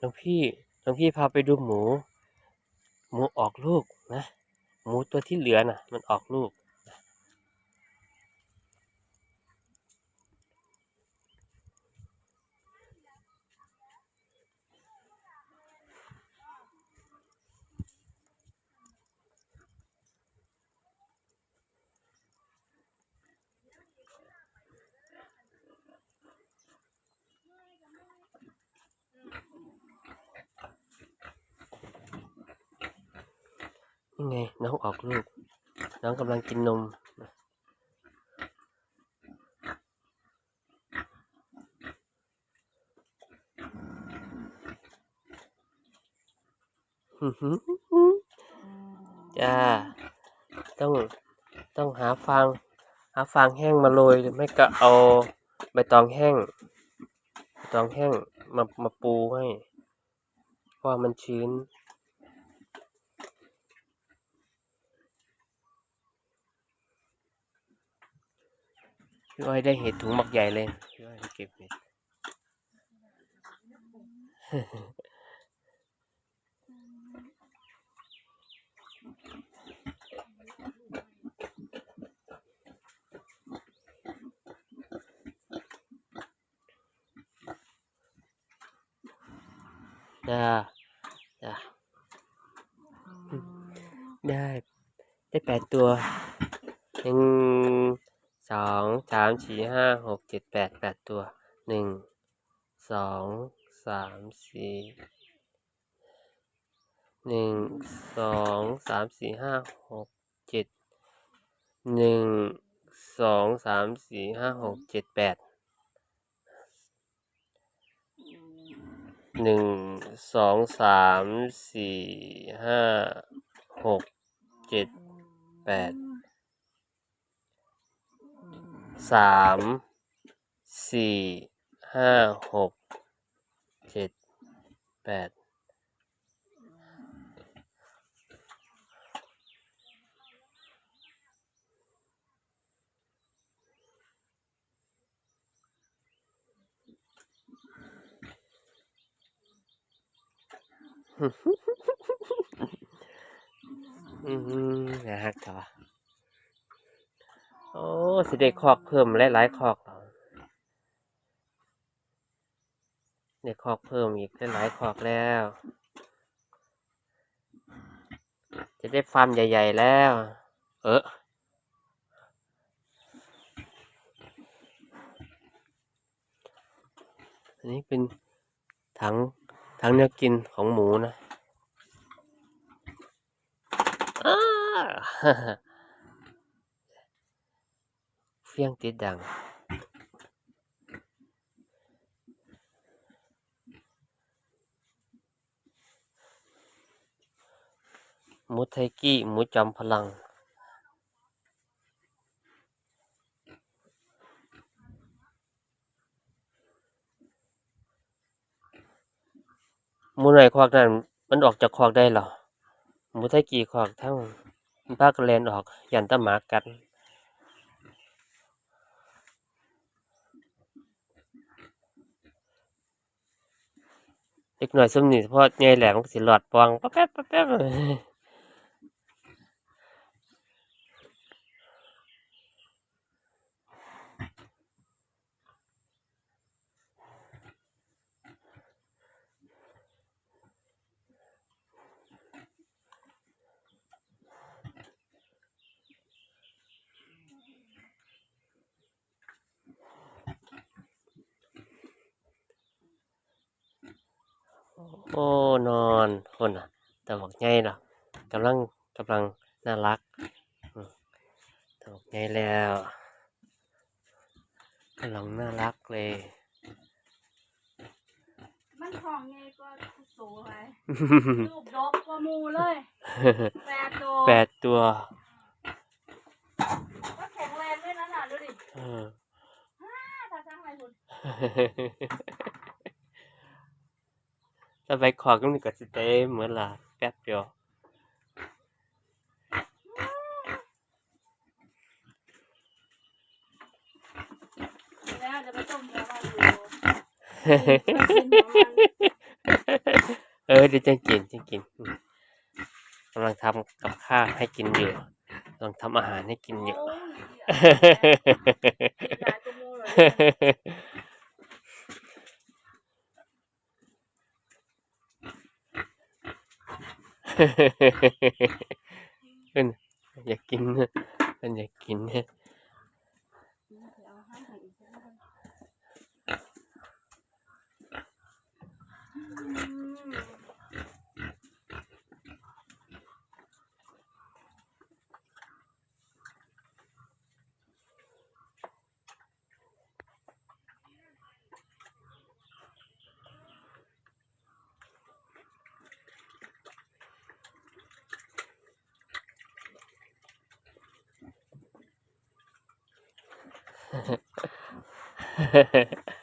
หลวงพี่หลวงพี่พาไปดูหมู หมูออกลูกนะ หมูตัวที่เหลือน่ะ มันออกลูก นี่ไงน้องออกลูก น้องกำลังกินนมนะอื้อหือจ้า ต้อง ต้องหาฟาง หาฟางแห้งมาโรยหรือไม่ก็เอาใบตองแห้งใบตองแห้งมามาปูให้ เพราะว่ามันชื้น พี่อ้อยได้เห็ดถุงหมักใหญ่เลยพี่อ้อยไปเก็บเห็ดจ้าจ้าอืมได้ ได้แปดตัวหนึ่ง สองสามสี่ห้าหกเจ็ดแปดแปดตัวหนึ่งสองสามสี่หนึ่งสองสามสี่ห้าหกเจ็ดหนึ่งสองสามสี่ห้าหกเจ็ดแปดหนึ่งสองสามสี่ห้าหกเจ็ดแปด สามสี่ห้าหกเจ็ดแปดอืมนะฮะต่อ โอ้สิได้คอกเพิ่มหลายๆคอกแล้วได้คอกเพิ่มอีกหลายๆคอกแล้ว จะได้ฟาร์มใหญ่ ๆ แล้ว เอออันนี้เป็นถังถังเนื้อกินของหมูนะอ้า เฟี้ยงติดดัง หมูไทกี้หมูจอมพลัง หมูไหนควักนั่นมันออกจากคอกได้หรอหมูไทกี้คอกทั้งภาคแลนออกยันตะหมากัด เล็กหน่อยซุ่มนี่เพราะใหญ่แหลมมันก็สิหลอดปองป๊บแป๊บป๊ะแป๊บ อ้นอนคนอะแต่บอกไงล่ะกำลังกำลังน่ารักอืมแต่บอกไงแล้วกำลังน่ารักเลย มันของไงก็โตไปรูปดอกกว่าหมูเลยแปดโตแปดตัวก็แข็งแรงด้วยนะน่ะดูดิเออถ้าช่างอะไรคุณ ถ้าไปขอก็มันก็สิเต้เหมือนล่ะแป๊บเดียวแล้วเดี๋ยวไปต้มแล้วมาดูเออเออกินของมันอเดี๋ยวจะกินจะกินอืมกำลังทำกับข้าวให้กินอยู่กำลังทำอาหารให้กินอยู่ โอ้ยหลายกว่าหมู เลยเนี่ยเพิ่นอยากกินนะเพิ่นอยากกินนะอืม Mm-hmm.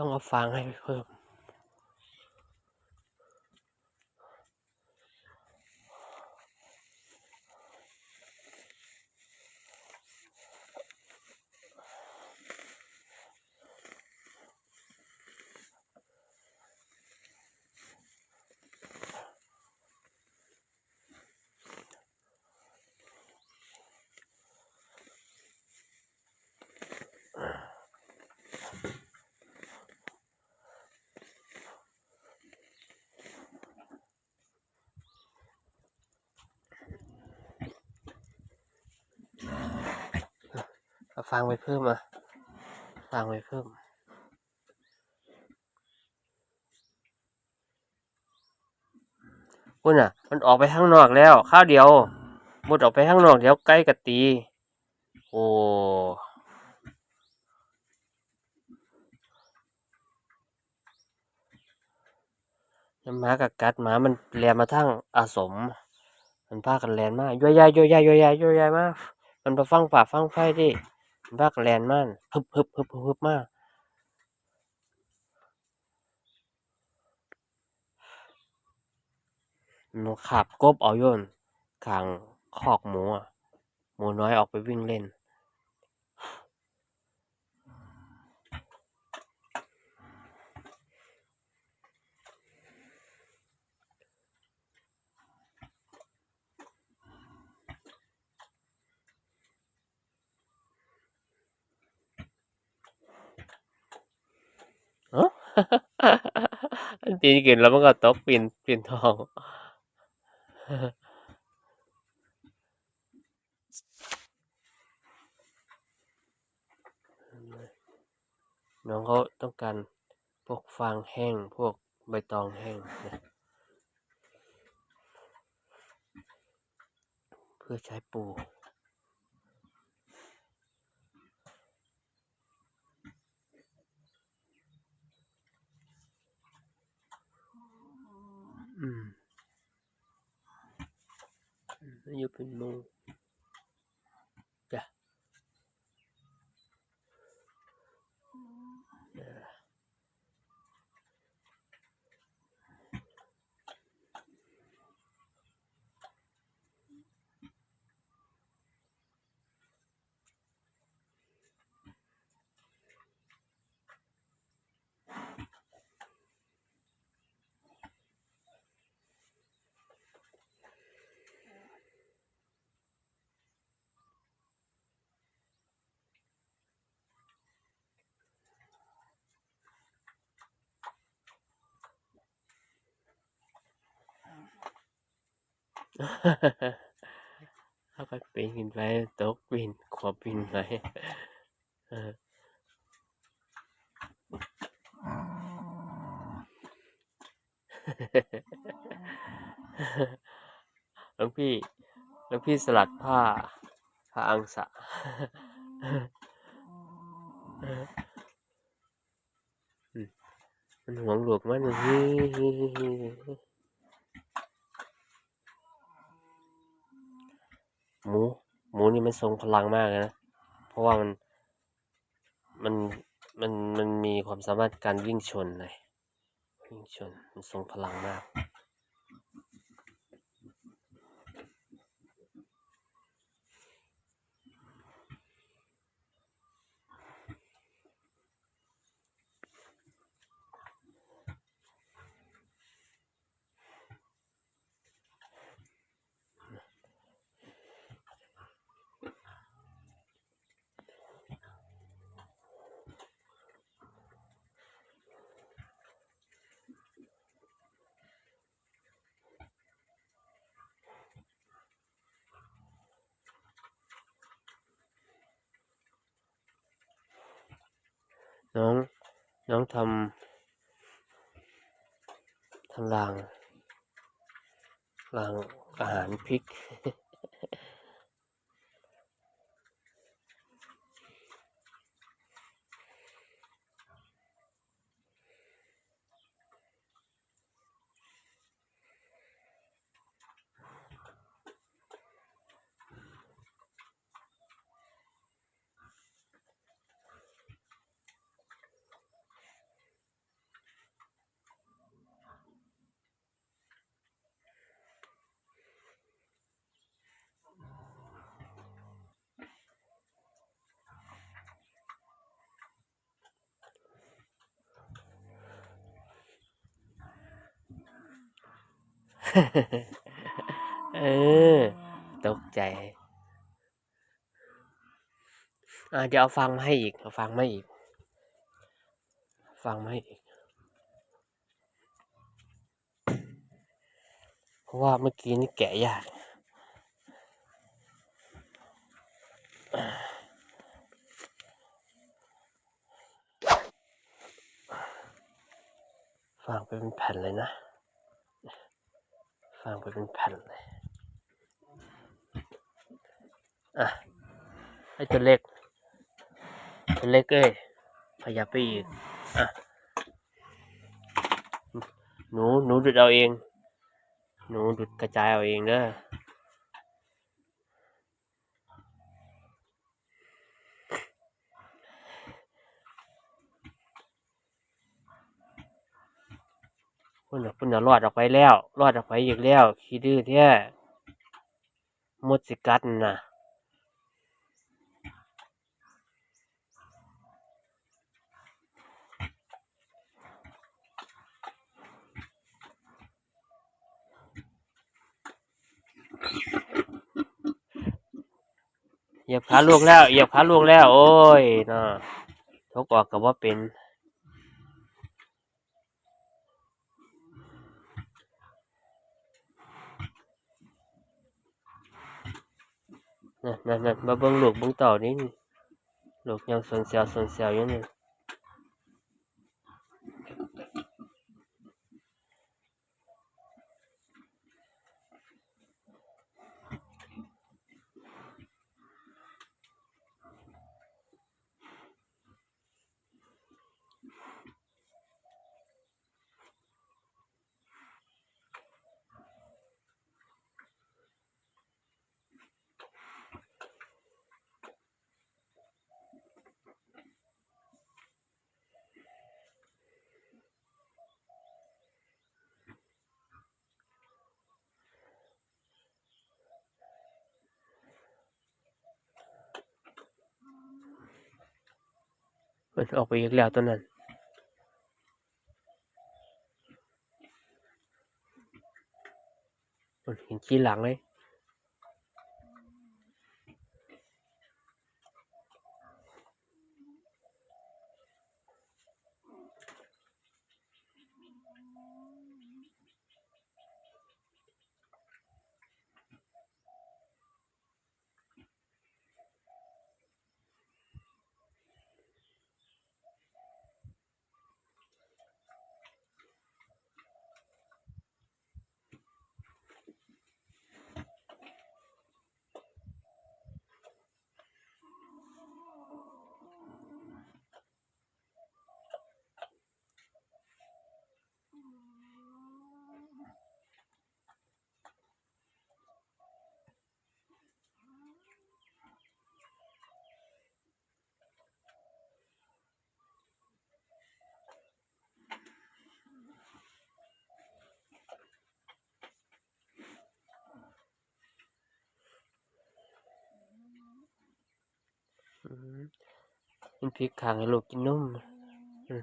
ต้องเอาฟางให้เพิ่ม ฟางไปเพิ่มอะฟางไปเพิ่มคุณอะ มันออกไปข้างนอกแล้ว ข้าวเดียวมุดออกไปข้างนอกเดี๋ยวใกล้กะตี โอ้ยำหมากับกัดหมามันแลนมาทั้งอาสม มันพากันแลนมาย่อยยายย่อยยย่อยยย่อยยายมา มันไปฟังป่าฟังไฟดิ มันพากันแลนมันฮึบฮึบฮึบฮึบมาหนูขับกบเอาโยนขางคอกหมูอะหมูน้อยออกไปวิ่งเล่น เอ้า มันปีนขึ้นแล้วมันก็ตกปีนปีนทอง น้องเขาต้องการพวกฟางแห้งพวกใบตองแห้งนะเพื่อใช้ปู อืมอื เขาก็ปีนขึ้นไปตกปีนขวบปีนไปหลวงพี่หลวงพี่สลัดผ้าผ้าอังสะมันหวงหลวกมันฮี หมู หมูนี่มันทรงพลังมากเลยนะ เพราะว่ามัน มัน มัน มันมีความสามารถการวิ่งชนเลยวิ่งชน มันทรงพลังมาก น้องน้องทำทำรางรางอาหารพริก เออ ตกใจ อ่าเดี๋ยวเอาฟังมาให้อีก เอาฟังมาอีก ฟังมาให้อีก เพราะว่าเมื่อกี้นี่แกะยากฟังไปเป็นแผ่นเลยนะ ฟังไปเป็นแผ่นเลยอะไอ้ตัวเล็กตัวเล็กเอ้ยขยับไปอีกอะหนูหนูดุดเอาเอง หนูดุดกระจายเอาเองเด้อ พุ่นน่ะพุ่นน่ะรอดออกไปแล้ว รอดออกไปอีกแล้ว ขี้ดื้อแท้มดสิกัดนั่นะเหยียบขาลูกแล้วเหยียบขาลูกแล้ว โอ้ยนะทกออกกับว่าเป็น นั่นนั่นนั่นมาเบิ่งลูกเบิ่งเต่านี่ลูกยังสนเสียวสนเสียวอยู่นี่ มันออกไปอีกแล้วตัวนั้นมันเห็นขี้หลังเลย มันพริกขางให้ลูกกินนมอืม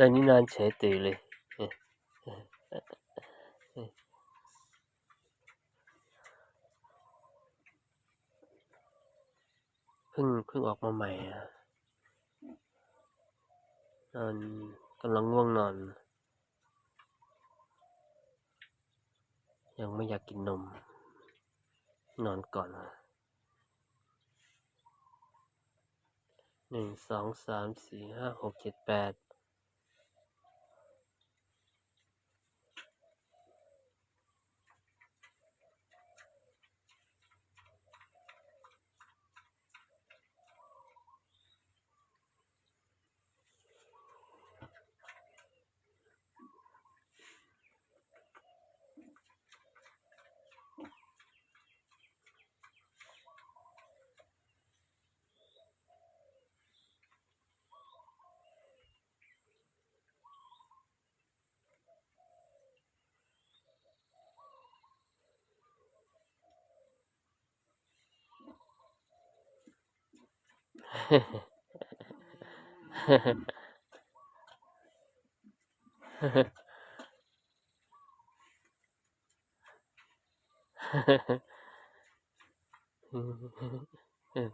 ตอนนี้นอนเฉยตื่นเลยเพิ่งเพิ่งออกมาใหม่อะนอนกำลังง่วงนอน ยังไม่อยากกินนม นอนก่อนหนึ่งสองสามสี่ห้าหกเจ็ดแปด 嘿嘿嘿嘿嘿嘿嘿嘿嘿嗯嗯嗯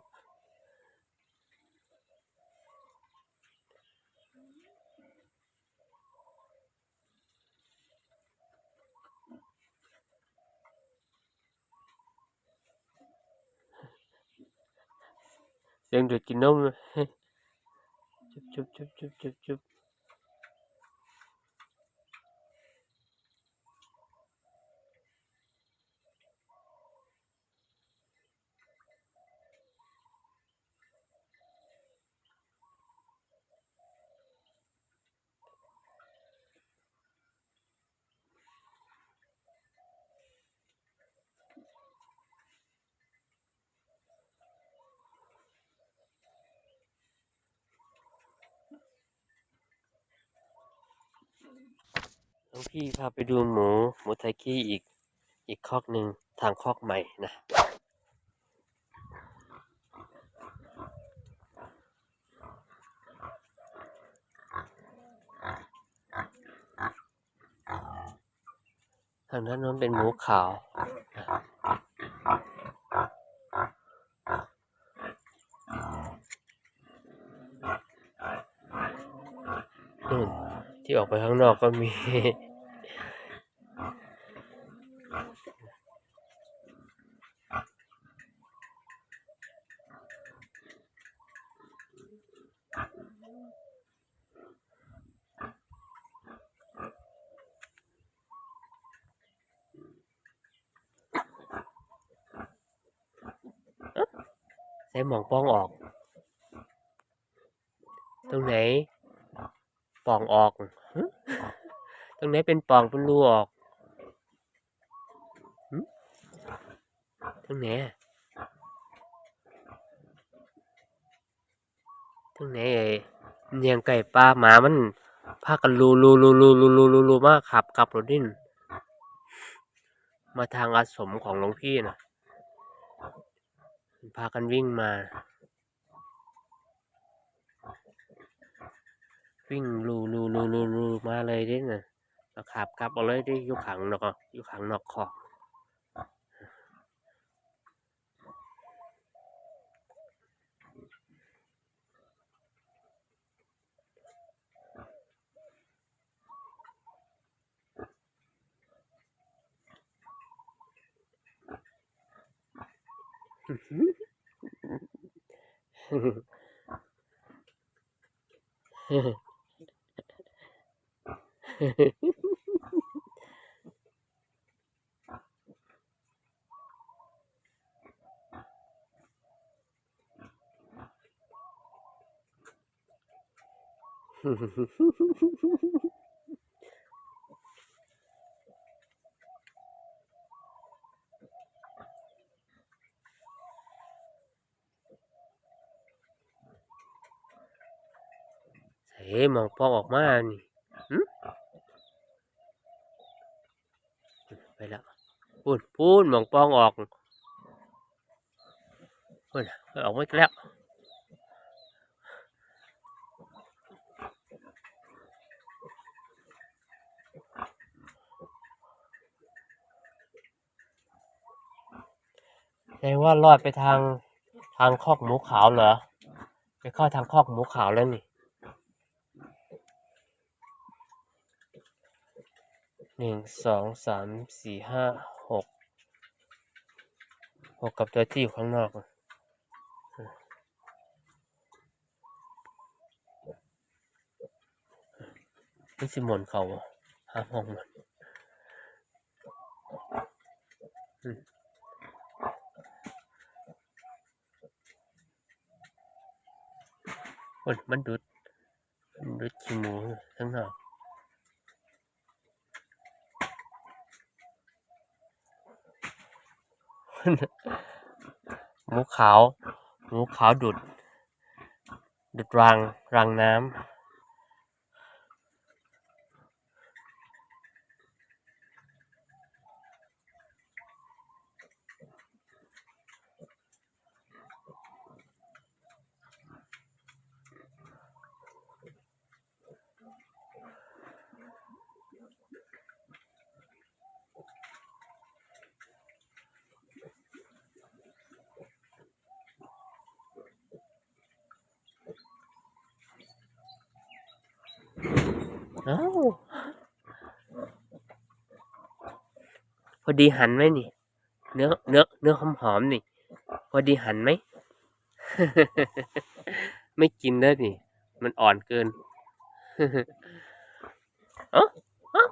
em được chị nôm chụp chụp chụp chụp chụp chụp. ลวงพี่พาไปดูหมูหมูไทกี้อีกอีกคอกหนึ่งทางคอกใหม่นะทางด้านโน้นเป็นหมูขาวนู่น ที่ออกไปข้างนอกก็มีใช้หมองป้องออก ตรงไหน ปองออก ตรงไหนเป็นปองเป็นรูออกตรงไหนตรงไหนไอ้เนียงไก่ปลาหมามันพากันรูรูรูรูรูรูรูรูมาขับขับรถดิ้นมาทางอาสมของหลวงพี่น่ะพากันวิ่งมา วิ่งลูลูลูลูลูมาเลยดิน่ะเราขับกลับเอาเลยดิอยู่ขังนอกอยู่ขังนอกขอก嗯。 เฮ้มองปองออกมานี่หึไป แล้วพูดพูดมองปองออกพูดออกไมาอีกแล้วแสดงว่ารอดไปทางทางคอกหมูขาวเหรอ ไปเข้าทางคอกหมูขาวแล้วนี่ หนึ่งสองสามสี่ห้าหกหกกับตัวที่อยู่ข้างนอกนี่สิมนเขาห้ามห้องมันอืมมันดุดมันดุดขี้หมูข้างนอก หมูขาวหมูขาวดุด ดุดรังรังน้ำ อ้าวพอดีหันไหมนี่ เนื้อเนื้อเนื้อหอมหอมนี่ พอดีหันไหม ไม่กินแล้นี่ มันอ่อนเกินเอ้าเอ้า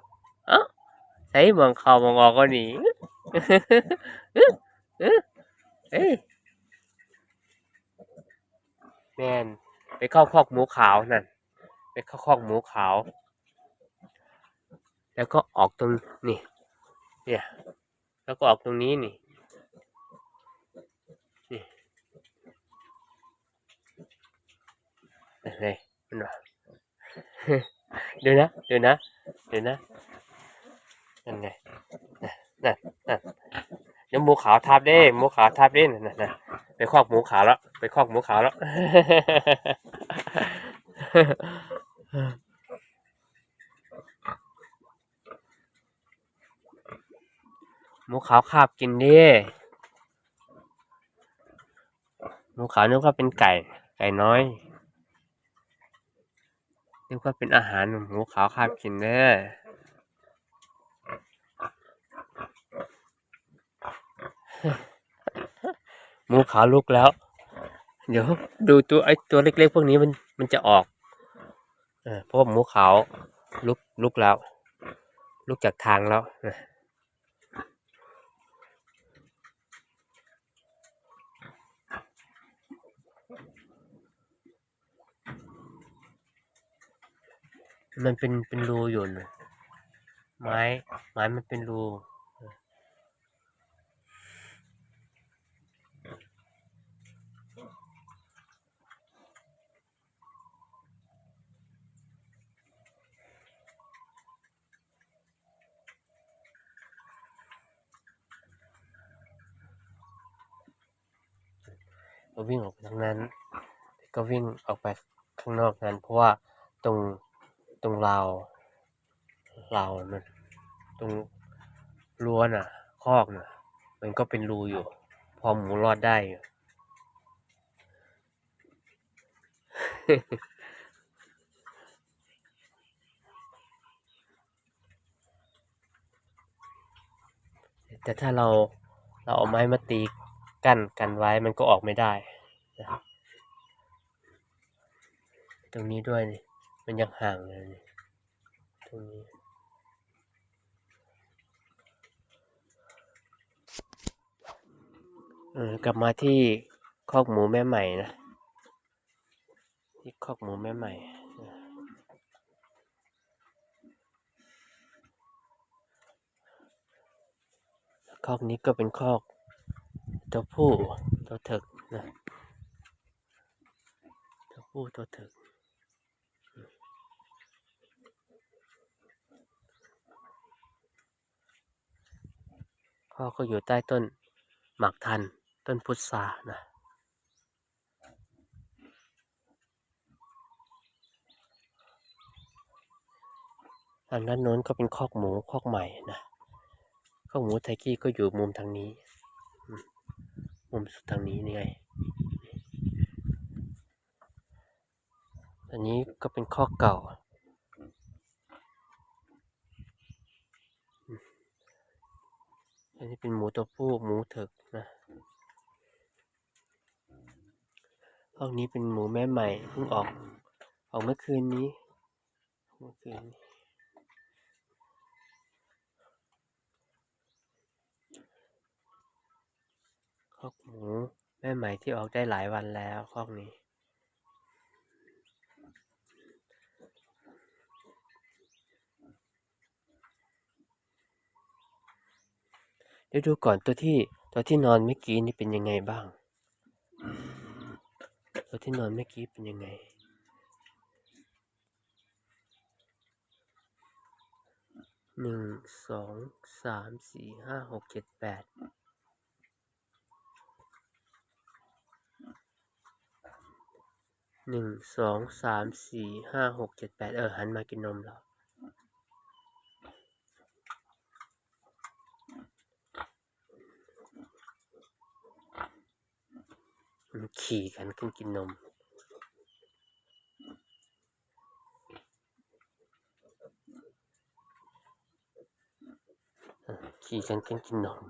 เอ้าใช้มองเขามองออกก็หนีเอ้ยแมนไปเข้าคอกหมูขาวนั่นไปเข้าคอกหมูขาว แล้วก็ออกตรงนี่เนี่ยแล้วก็ออกตรงนี้นี่นี่อะไรมันวะเดี๋ยวนะเดี๋ยวนะเดี๋ยวนะนั่นไงนั่นนั่นเดี๋ยวหมูขาวทับเด้หมูขาวทับเด้นั่นนั่นนั่นไปคอกหมูขาวแล้วไปคอกหมูขาวแล้ว หมู ขาวคาบกินดิหมูขาวนึกว่าเป็นไก่ ไก่น้อยนึกว่าเป็นอาหารหมูขาวคาบกินเด้อหมูขาวลุกแล้ว เดี๋ยวดูตัวไอ้ตัวเล็กๆพวกนี้มันมันจะออกเออเพราะว่าหมูขาวลุกลุกแล้ว ลุกจากทางแล้ว มันเป็นเป็นรูอยู่นะไม้ไม้มันเป็นรูก็วิ่งออกไปทางนั้น ก็วิ่งออกไปข้างนอกนั้น เพราะว่าตรง ตรงราวราวมันตรงรั้วน่ะ คอกน่ะ มันก็เป็นรูอยู่ พอหมูรอดได้อยู่แต่ถ้าเราเราเอาไม้มาตีกั้นกันไว้มันก็ออกไม่ได้นะตรงนี้ด้วยนี่ มันยังห่างเลยตรงนี้กลับมาที่คอกหมูแม่ใหม่นะ ที่คอกหมูแม่ใหม่ คอกนี้ก็เป็นคอกตัวผู้ตัวถึกนะ ตัวผู้ตัวถึก พ่อก็อยู่ใต้ต้นหมากทัน ต้นพุทรานะทางด้านโน้นก็เป็นคอกหมูคอกใหม่นะคอกหมูไทกี้ก็อยู่มุมทางนี้มมุมสุดทางนี้นี่ไงอันนี้ก็เป็นคอกเก่า อันนี้เป็นหมูตัวผู้หมูเถิกนะห้องนี้เป็นหมูแม่ใหม่เพิ่งออก ออกเมื่อคืนนี้ เมื่อคืนนี้คอกหมูแม่ใหม่ที่ออกได้หลายวันแล้วคอกนี้ เดี๋ยวดูก่อนตัวที่ตัวที่นอนเมื่อกี้นี่เป็นยังไงบ้าง ตัวที่นอนเมื่อกี้เป็นยังไง หนึ่งสองสามสี่ห้าหกเจ็ดแปดหนึ่งสองสามสี่ห้าหกเจ็ดแปดเออหันมากินนมแล้ว มันขี่กันขึ้นกินนม ขี่กันขึ้นกินนม